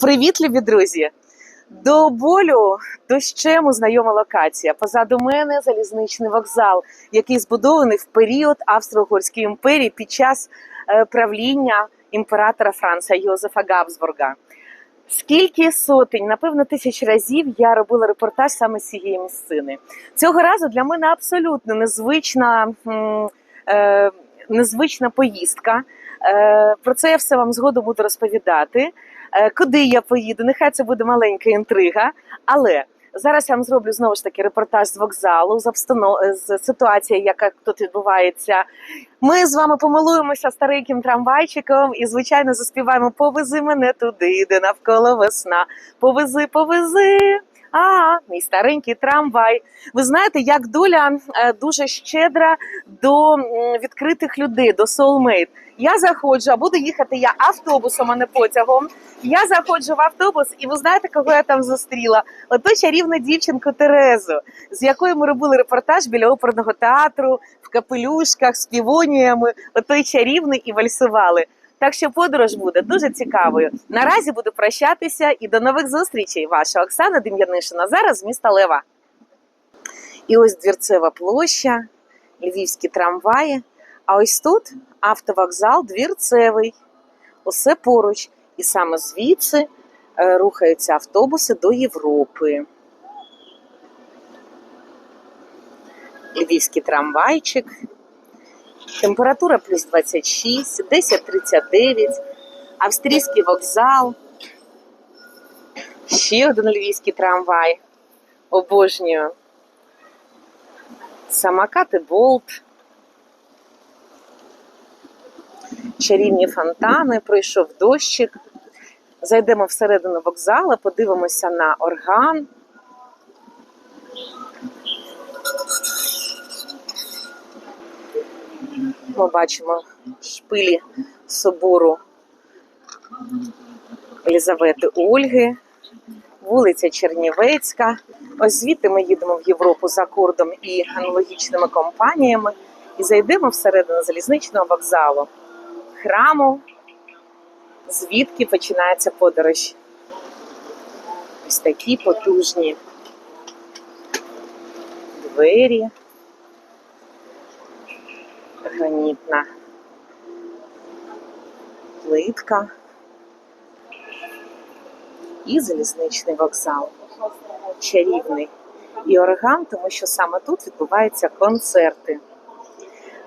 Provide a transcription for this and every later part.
Привіт, любі друзі! До болю дощем знайома локація. Позаду мене залізничний вокзал, який збудований в період Австро-Угорської імперії під час е, правління імператора Франца Йозефа Габсбурга. Скільки сотень, напевно, тисяч разів я робила репортаж саме з цієї місцини. Цього разу для мене абсолютно незвична, е, незвична поїздка. Е, Про це я все вам згодом буду розповідати. Е, Куди я поїду? Нехай це буде маленька інтрига. Але зараз я вам зроблю знову ж таки репортаж з вокзалу, з обстанов... з ситуації, яка тут відбувається. Ми з вами помилуємося стареньким трамвайчиком і, звичайно, заспіваємо Повези мене туди, де навколо весна. Повези, повези. А, мій старенький трамвай. Ви знаєте, як доля е, дуже щедра до відкритих людей, до soulmate. Я заходжу, а буду їхати я автобусом, а не потягом. Я заходжу в автобус, і ви знаєте, кого я там зустріла? Ото чарівну дівчинку Терезу, з якою ми робили репортаж біля оперного театру в капелюшках з півоніями. Отой чарівний і вальсували. Так що подорож буде дуже цікавою. Наразі буду прощатися і до нових зустрічей. Ваша Оксана Дем'янишина зараз з міста Лева. І ось двірцева площа, львівські трамваї. А ось тут автовокзал двірцевий. Усе поруч. І саме звідси е, рухаються автобуси до Європи. Львівський трамвайчик. Температура плюс 26, 10.39. Австрійський вокзал. Ще один львівський трамвай. Обожнюю. Самокати Болт. Чарівні фонтани, пройшов дощик. Зайдемо всередину вокзалу, подивимося на орган. Ми бачимо шпилі собору Елізавети Ольги, вулиця Чернівецька. Ось звідти ми їдемо в Європу за кордом і аналогічними компаніями і зайдемо всередину залізничного вокзалу, храму, звідки починається подорож. Ось такі потужні двері. Гранітна плитка і залізничний вокзал. Чарівний і орган, тому що саме тут відбуваються концерти.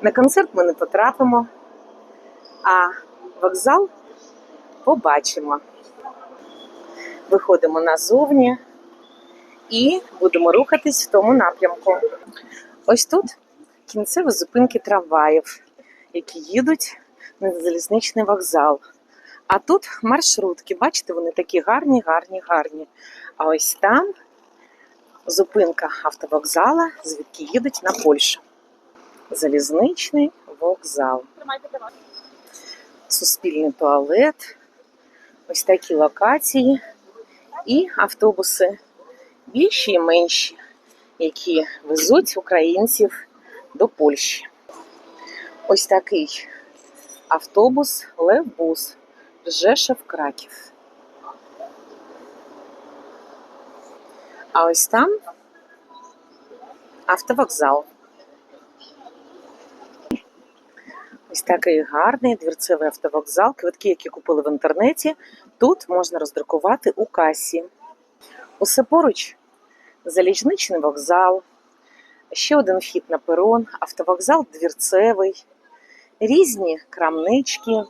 На концерт ми не потрапимо, а вокзал побачимо. Виходимо назовні і будемо рухатись в тому напрямку. Ось тут кінцеві зупинки трамваїв, які їдуть на залізничний вокзал. А тут маршрутки, бачите, вони такі гарні, гарні, гарні. А ось там зупинка автовокзала, звідки їдуть на Польщу. Залізничний вокзал. Суспільний туалет, ось такі локації і автобуси більші і менші, які везуть українців до Польщі. Ось такий автобус Левбус Жешев Краків. А ось там автовокзал. Ось такий гарний двірцевий автовокзал. Квитки, які купили в інтернеті, тут можна роздрукувати у касі. Усе поруч залізничний вокзал, ще один вхід на перон, автовокзал двірцевий, різні крамнички,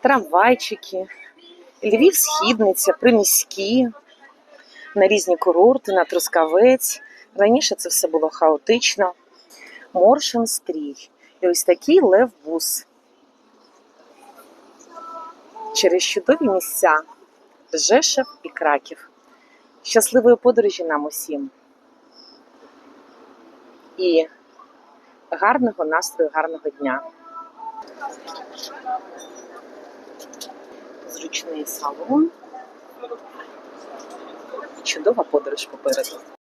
трамвайчики, Львів східниця, приміські, на різні курорти, на Трускавець. Раніше це все було хаотично. Моршин стрій. І ось такий лев-бус. Через чудові місця Жешев і Краків. Щасливої подорожі нам усім. І гарного настрою, гарного дня. Зручний салон. Чудова подорож попереду.